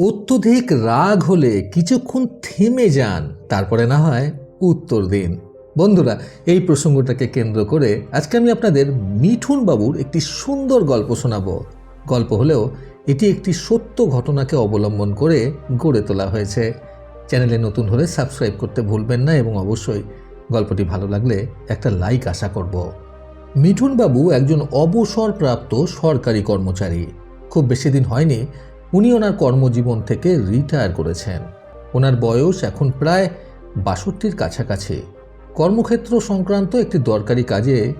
অত্যধিক রাগ হলে কিছুক্ষণ থেমে যান, তারপরে না হয় উত্তর দিন। বন্ধুরা, এই প্রসঙ্গটাকে কেন্দ্র করে আজকে আমি আপনাদের মিঠুন বাবুর একটি সুন্দর গল্প শোনাবো। গল্প হলেও এটি একটি সত্য ঘটনাকে অবলম্বন করে গড়ে তোলা হয়েছে। চ্যানেলে নতুন হলে সাবস্ক্রাইব করতে ভুলবেন না এবং অবশ্যই গল্পটি ভালো লাগলে একটা লাইক আশা করব। মিঠুন বাবু একজন অবসরপ্রাপ্ত সরকারি কর্মচারী। খুব বেশি দিন হয়নি উনি ওনার কর্মজীবন থেকে রিটায়ার করেছেন। ওনার বয়স এখন প্রায় বাষট্টির কাছাকাছি। কর্মক্ষেত্র সংক্রান্ত একটি দরকারি কাজে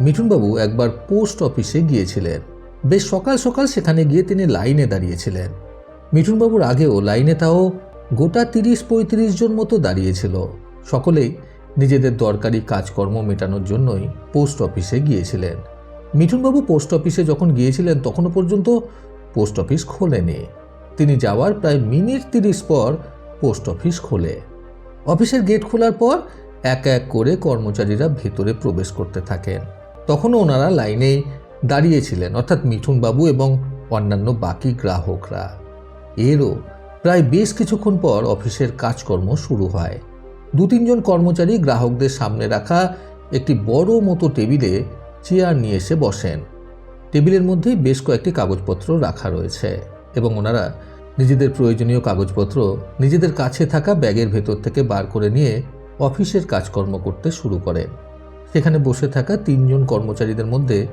মিঠুনবাবু একবার পোস্ট অফিসে গিয়েছিলেন। বেশ সকাল সকাল সেখানে গিয়ে তিনি লাইনে দাঁড়িয়েছিলেন। মিঠুনবাবুর আগেও লাইনে তাও গোটা তিরিশ পঁয়ত্রিশ জন মতো দাঁড়িয়েছিল। সকলেই নিজেদের দরকারি কাজকর্ম মেটানোর জন্যই পোস্ট অফিসে গিয়েছিলেন। মিঠুনবাবু পোস্ট অফিসে যখন গিয়েছিলেন তখনও পর্যন্ত পোস্ট অফিস খোলেনি। তিনি যাওয়ার প্রায় মিনিট তিরিশ পর পোস্ট অফিস খোলে। অফিসের গেট খোলার পর এক এক করে কর্মচারীরা ভেতরে প্রবেশ করতে থাকেন। তখনও ওনারা লাইনেই দাঁড়িয়েছিলেন, অর্থাৎ মিঠুনবাবু এবং অন্যান্য বাকি গ্রাহকরা। এরও প্রায় বেশ কিছুক্ষণ পর অফিসের কাজকর্ম শুরু হয়। দু তিনজন কর্মচারী গ্রাহকদের সামনে রাখা একটি বড় মতো টেবিলে চেয়ার নিয়ে এসে বসেন। টেবিলের মধ্যেই বেশ কয়েকটি কাগজপত্র রাখা রয়েছে এবং ওনারা নিজেদের প্রয়োজনীয় কাগজপত্র নিজেদের কাছে থাকা ব্যাগের ভেতর থেকে বার করে নিয়ে অফিসের কাজকর্ম করতে শুরু করে। সেখানে বসে থাকা তিনজন কর্মচারীদের মধ্যে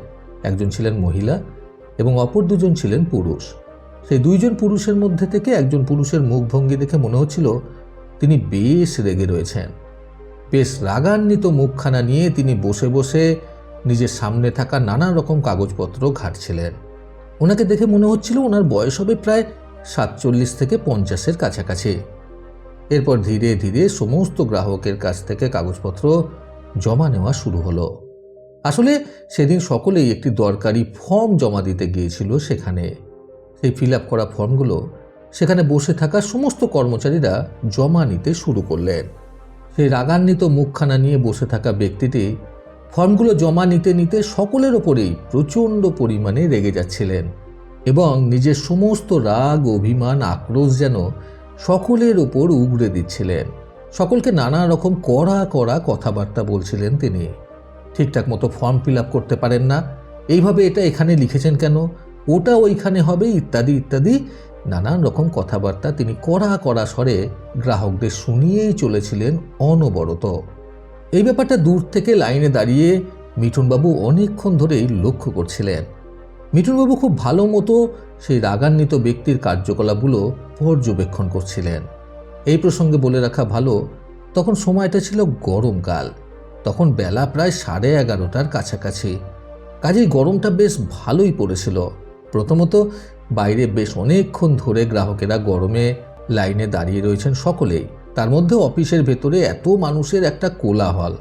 একজন ছিলেন মহিলা এবং অপর দুজন ছিলেন পুরুষ। সেই দুইজন পুরুষের মধ্যে থেকে একজন পুরুষের মুখভঙ্গি দেখে মনে হচ্ছিল তিনি বেশ রেগে রয়েছেন। বেশ রাগান্বিত মুখখানা নিয়ে তিনি বসে বসে নিজের সামনে থাকা নানা রকম কাগজপত্র ঘাটছিলেন। ওনাকে দেখে মনে হচ্ছিল ওনার বয়স হবে প্রায় সাতচল্লিশ থেকে পঞ্চাশের কাছাকাছি। এরপর ধীরে ধীরে সমস্ত গ্রাহকের কাছ থেকে কাগজপত্র জমা নেওয়া শুরু হলো। আসলে সেদিন সকলেই একটি দরকারি ফর্ম জমা দিতে গিয়েছিল সেখানে। সেই ফিল আপ করা ফর্মগুলো সেখানে বসে থাকা সমস্ত কর্মচারীরা জমা নিতে শুরু করলেন। সেই রাগান্বিত মুখখানা নিয়ে বসে থাকা ব্যক্তিটি ফর্মগুলো জমা নিতে নিতে সকলের ওপরেই প্রচণ্ড পরিমাণে রেগে যাচ্ছিলেন এবং নিজের সমস্ত রাগ, অভিমান, আক্রোশ যেন সকলের ওপর উগড়ে দিচ্ছিলেন। সকলকে নানা রকম কড়া কড়া কথাবার্তা বলছিলেন তিনি। ঠিকঠাক মতো ফর্ম ফিল আপ করতে পারেন না। এইভাবে এটা এখানে লিখেছেন কেন? ওটা ওইখানে হবে, ইত্যাদি ইত্যাদি। নানান রকম কথাবার্তা তিনি কড়া কড়া স্বরে গ্রাহকদের শুনিয়েই চলেছিলেন অনবরত। এই ব্যাপারটা দূর থেকে লাইনে দাঁড়িয়ে মিঠুনবাবু অনেকক্ষণ ধরেই লক্ষ্য করছিলেন। মিঠুনবাবু খুব ভালো মতো সেই রাগান্বিত ব্যক্তির কার্যকলাপগুলো পর্যবেক্ষণ করছিলেন। এই প্রসঙ্গে বলে রাখা ভালো, তখন সময়টা ছিল গরমকাল। তখন বেলা প্রায় সাড়ে এগারোটার কাছাকাছি। কাজেই গরমটা বেশ ভালোই পড়েছিল। প্রথমত, বাইরে বেশ অনেকক্ষণ ধরে গ্রাহকেরা গরমে লাইনে দাঁড়িয়ে রয়েছেন সকলেই। তার মধ্যে অফিসের ভেতরে এত মানুষের একটা কোলাহল।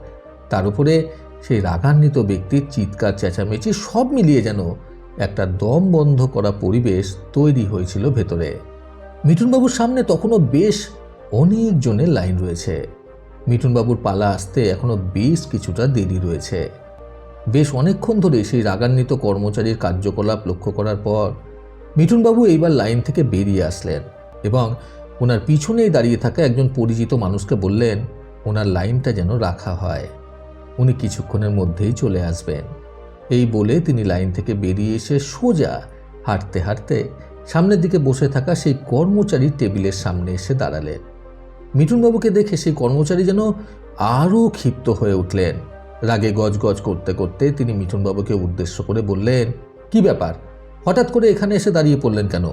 তার উপরে সেই রাগান্বিত ব্যক্তির চিৎকার, চেঁচামেচি সব মিলিয়ে যেন একটা দম বন্ধ করা পরিবেশ তৈরি হয়েছিল ভেতরে। মিঠুনবাবুর সামনে তখনও বেশ অনেকজনের লাইন রয়েছে। মিঠুনবাবুর পালা আসতে এখনও বেশ কিছুটা দেরি রয়েছে। বেশ অনেকক্ষণ ধরে সেই রাগান্বিত কর্মচারীর কার্যকলাপ লক্ষ্য করার পর মিঠুনবাবু এইবার লাইন থেকে বেরিয়ে আসলেন এবং ওনার পিছনেই দাঁড়িয়ে থাকা একজন পরিচিত মানুষকে বললেন, ওনার লাইনটা যেন রাখা হয়। উনি কিছুক্ষণের মধ্যেই চলে আসবেন। এই বলে তিনি লাইন থেকে বেরিয়ে এসে সোজা হাঁটতে হাঁটতে সামনের দিকে বসে থাকা সেই কর্মচারীর টেবিলের সামনে এসে দাঁড়ালেন। মিঠুনবাবুকে দেখে সেই কর্মচারী যেন আরও ক্ষিপ্ত হয়ে উঠলেন। রাগে গজগজ করতে করতে তিনি মিঠুনবাবুকে উদ্দেশ্য করে বললেন, কি ব্যাপার? হঠাৎ করে এখানে এসে দাঁড়িয়ে পড়লেন কেন?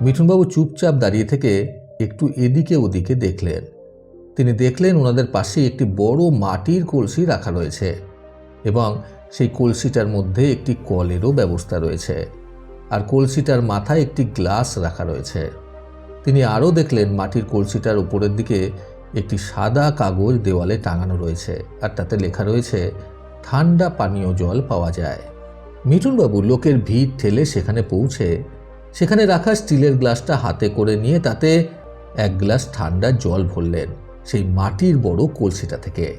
মিঠুনবাবু চুপচাপ দাঁড়িয়ে থেকে একটু এদিকে ওদিকে দেখলেন। তিনি দেখলেন ওনাদের পাশে একটি বড় মাটির কলসি রাখা রয়েছে এবং সেই কলসিটার মধ্যে একটি কলেরও ব্যবস্থা রয়েছে আর কলসিটার মাথায় একটি গ্লাস রাখা রয়েছে। তিনি আরও দেখলেন মাটির কলসিটার উপরের দিকে একটি সাদা কাগজ দেওয়ালে টাঙানো রয়েছে আর তাতে লেখা রয়েছে, ঠান্ডা পানীয় জল পাওয়া যায়। মিঠুনবাবু লোকের ভিড় ঠেলে সেখানে পৌঁছে সেখানে রাখা স্টিলের গ্লাসটা হাতে করে নিয়ে তাতে এক গ্লাস ঠান্ডা জল ভরলেন সেই মাটির বড় কলসিটা থেকে।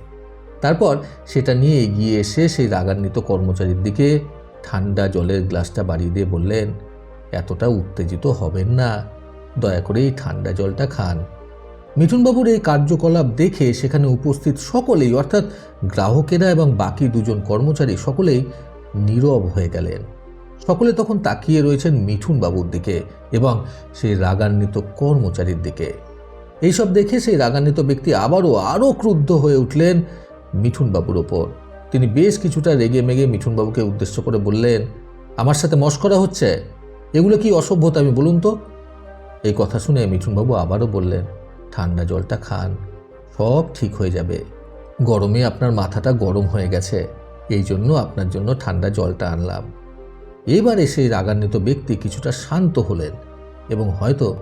তারপর সেটা নিয়ে এগিয়ে এসে সেই রাগান্বিত কর্মচারীর দিকে ঠান্ডা জলের গ্লাসটা বাড়িয়ে দিয়ে বললেন, এতটা উত্তেজিত হবেন না, দয়া করে এই ঠান্ডা জলটা খান। মিঠুনবাবুর এই কার্যকলাপ দেখে সেখানে উপস্থিত সকলেই, অর্থাৎ গ্রাহকেরা এবং বাকি দুজন কর্মচারী সকলেই নীরব হয়ে গেলেন। সকলে তখন তাকিয়ে রয়েছেন মিঠুন বাবুর দিকে এবং সেই রাগান্বিত কর্মচারীর দিকে। এইসব দেখে সেই রাগান্বিত ব্যক্তি আবারও আরও ক্রুদ্ধ হয়ে উঠলেন মিঠুন বাবুর ওপর। তিনি বেশ কিছুটা রেগে মেগে মিঠুন বাবুকে উদ্দেশ্য করে বললেন, আমার সাথে মস্করা হচ্ছে? এগুলো কি অসভ্যতা আমি বলুন তো? এই কথা শুনে মিঠুনবাবু আবারও বললেন, ঠান্ডা জলটা খান, সব ঠিক হয়ে যাবে। গরমে আপনার মাথাটা গরম হয়ে গেছে। এই জন্য আপনার জন্য ঠান্ডা জলটা আনলাম। এবারে সেই রাগান্বিত ব্যক্তি কিছুটা শান্ত হলেন এবং হয়তো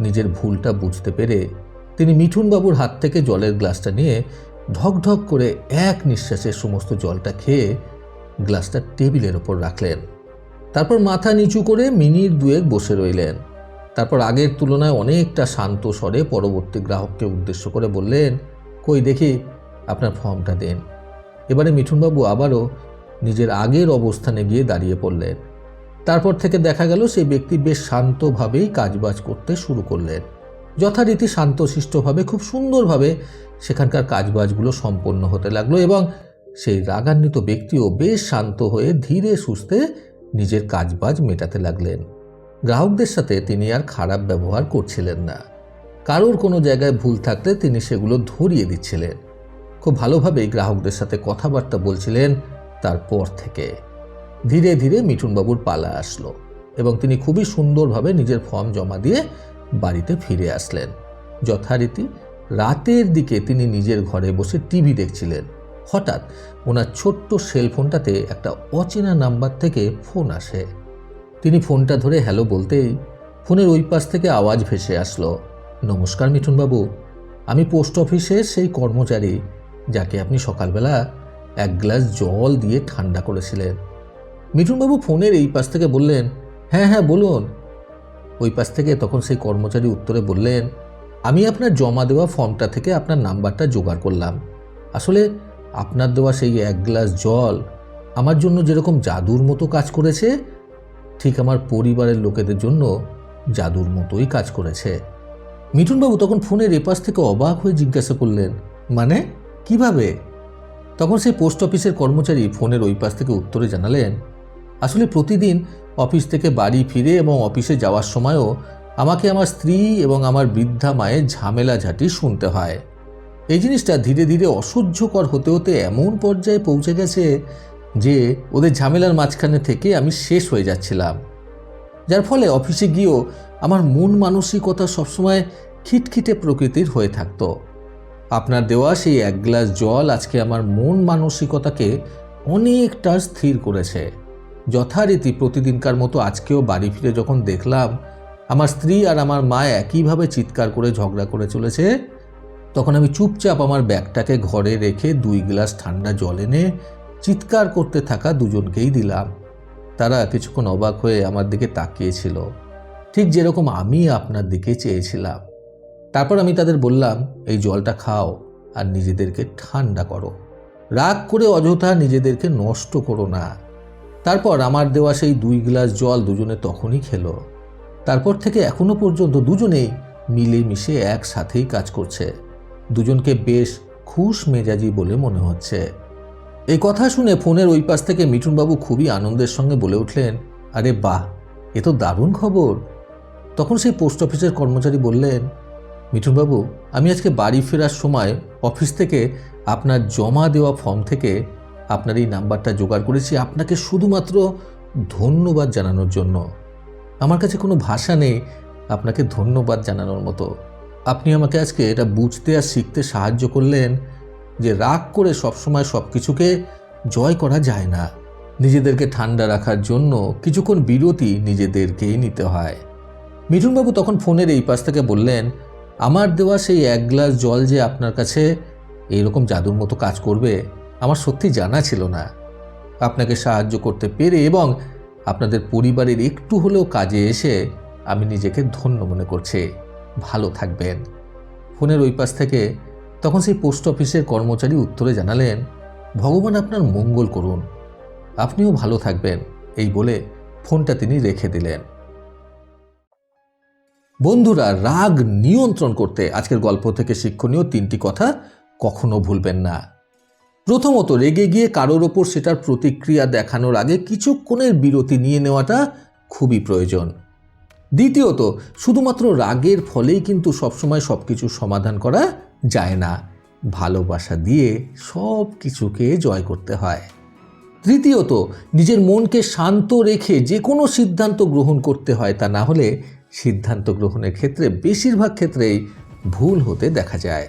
নিজের ভুলটা বুঝতে পেরে তিনি মিঠুনবাবুর হাত থেকে জলের গ্লাসটা নিয়ে ঢকঢক করে এক নিঃশ্বাসে সমস্ত জলটা খেয়ে গ্লাসটা টেবিলের ওপর রাখলেন। তারপর মাথা নিচু করে মিনিট দুয়েক বসে রইলেন। তারপর আগের তুলনায় অনেকটা শান্ত স্বরে পরবর্তী গ্রাহককে উদ্দেশ্য করে বললেন, কই দেখি, আপনার ফর্মটা দেন। এবারে মিঠুনবাবু আবারও নিজের আগের অবস্থানে গিয়ে দাঁড়িয়ে পড়লেন। তারপর থেকে দেখা গেল সেই ব্যক্তি বেশ শান্তভাবেই কাজবাজ করতে শুরু করলেন। যথারীতি শান্তশিষ্টভাবে, খুব সুন্দরভাবে সেখানকার কাজবাজগুলো সম্পন্ন হতে লাগল এবং সেই রাগান্বিত ব্যক্তিও বেশ শান্ত হয়ে ধীরে সুস্থে নিজের কাজবাজ মেটাতে লাগলেন। গ্রাহকদের সাথে তিনি আর খারাপ ব্যবহার করছিলেন না। কারোর কোনো জায়গায় ভুল থাকলে তিনি সেগুলো ধরিয়ে দিচ্ছিলেন। খুব ভালোভাবেই গ্রাহকদের সাথে কথাবার্তা বলছিলেন তারপর থেকে। ধীরে ধীরে মিঠুনবাবুর পালা আসলো এবং তিনি খুবই সুন্দরভাবে নিজের ফর্ম জমা দিয়ে বাড়িতে ফিরে আসলেন। যথারীতি রাতের দিকে তিনি নিজের ঘরে বসে টিভি দেখছিলেন। হঠাৎ ওনার ছোট্ট সেলফোনটাতে একটা অচেনা নাম্বার থেকে ফোন আসে। তিনি ফোনটা ধরে হ্যালো বলতেই ফোনের ওই পাশ থেকে আওয়াজ ভেসে আসলো, নমস্কার মিঠুনবাবু, আমি পোস্ট অফিসের সেই কর্মচারী যাকে আপনি সকালবেলা এক গ্লাস জল দিয়ে ঠান্ডা করেছিলেন। মিঠুনবাবু ফোনের এই পাশ থেকে বললেন হ্যাঁ হ্যাঁ বলুন। ওই পাশ থেকে তখন সেই কর্মচারী উত্তরে বললেন, আমি আপনার জমা দেওয়া ফর্মটা থেকে আপনার নাম্বারটা জোগাড় করলাম। আসলে আপনার দেওয়া সেই এক গ্লাস জল আমার জন্য যেরকম জাদুর মতো কাজ করেছে, ঠিক আমার পরিবারের লোকেদের জন্য জাদুর মতোই কাজ করেছে। মিঠুনবাবু তখন ফোনের এপাশ থেকে অবাক হয়ে জিজ্ঞাসা করলেন মানে কীভাবে? তখন সেই পোস্ট অফিসের কর্মচারী ফোনের ওই পাশ থেকে উত্তরে জানালেন আসলে প্রতিদিন অফিস থেকে বাড়ি ফিরে এবং অফিসে যাওয়ার সময়ও আমাকে আমার স্ত্রী এবং আমার বৃদ্ধা মায়ের ঝামেলা ঝাঁটি শুনতে হয়। এই জিনিসটা ধীরে ধীরে অসহ্যকর হতে হতে এমন পর্যায়ে পৌঁছে গেছে যে ওদের ঝামেলার মাঝখানে থেকে আমি শেষ হয়ে যাচ্ছিলাম। যার ফলে অফিসে গিয়েও আমার মন মানসিকতা সবসময় খিটখিটে প্রকৃতির হয়ে থাকতো। আপনার দেওয়া সেই এক গ্লাস জল আজকে আমার মন মানসিকতাকে অনেকটা স্থির করেছে। যথারীতি প্রতিদিনকার মতো আজকেও বাড়ি ফিরে যখন দেখলাম, আমার স্ত্রী আর আমার মা একইভাবে চিৎকার করে ঝগড়া করে চলেছে, তখন আমি চুপচাপ আমার ব্যাগটাকে ঘরে রেখে দুই গ্লাস ঠান্ডা জল এনে চিৎকার করতে থাকা দুজনকেই দিলাম। তারা কিছুক্ষণ অবাক হয়ে আমার দিকে তাকিয়েছিল। ঠিক যেরকম আমি আপনার দিকে চেয়েছিলাম। তারপর আমি তাদের বললাম, এই জলটা খাও আর নিজেদেরকে ঠান্ডা করো। রাগ করে অযথা নিজেদেরকে নষ্ট করো না। তারপর আমার দেওয়া সেই দুই গ্লাস জল দুজনে তখনই খেলো। তারপর থেকে এখনও পর্যন্ত দুজনেই মিলেমিশে একসাথেই কাজ করছে। দুজনকে বেশ খুশ মেজাজি বলে মনে হচ্ছে। এই কথা শুনে ফোনের ওই পাশ থেকে মিঠুনবাবু খুবই আনন্দের সঙ্গে বলে উঠলেন, আরে বাহ, এ তো দারুণ খবর। তখন সেই পোস্ট অফিসের কর্মচারী বললেন, মিঠুনবাবু, আমি আজকে বাড়ি ফেরার সময় অফিস থেকে আপনার জমা দেওয়া ফর্ম থেকে আপনার এই নাম্বারটা জোগাড় করেছি আপনাকে শুধুমাত্র ধন্যবাদ জানানোর জন্য। আমার কাছে কোনো ভাষা নেই আপনাকে ধন্যবাদ জানানোর মতো। আপনি আমাকে আজকে এটা বুঝতে আর শিখতে সাহায্য করলেন যে রাগ করে সবসময় সব কিছুকে জয় করা যায় না। নিজেদেরকে ঠান্ডা রাখার জন্য কিছুক্ষণ বিরতি নিজেদেরকেই নিতে হয়। মিঠুনবাবু তখন ফোনের এই পাশ থেকে বললেন, আমার দেওয়া সেই এক গ্লাস জল যে আপনার কাছে এইরকম জাদুর মতো কাজ করবে আমার সত্যি জানা ছিল না। আপনাকে সাহায্য করতে পেরে এবং আপনাদের পরিবারের একটু হলেও কাজে এসে আমি নিজেকে ধন্য মনে করছি। ভালো থাকবেন। ফোনের ওই পাশ থেকে তখন সেই পোস্ট অফিসের কর্মচারী উত্তরে জানালেন, ভগবান আপনার মঙ্গল করুন। আপনিও ভালো থাকবেন। এই বলে ফোনটা তিনি রেখে দিলেন। বন্ধুরা, রাগ নিয়ন্ত্রণ করতে আজকের গল্প থেকে শিক্ষণীয় তিনটি কথা কখনো ভুলবেন না। প্রথমত রেগে গিয়ে কারোর ওপর সেটার প্রতিক্রিয়া দেখানোর আগে কিছুক্ষণের বিরতি নিয়ে নেওয়াটা খুবই প্রয়োজন। দ্বিতীয়ত, শুধুমাত্র রাগের ফলেই কিন্তু সবসময় সব কিছু সমাধান করা যায় না। ভালোবাসা দিয়ে সব কিছুকে জয় করতে হয়। তৃতীয়ত, নিজের মনকে শান্ত রেখে যে কোনো সিদ্ধান্ত গ্রহণ করতে হয় তা না হলে সিদ্ধান্ত গ্রহণের ক্ষেত্রে বেশিরভাগ ক্ষেত্রেই ভুল হতে দেখা যায়।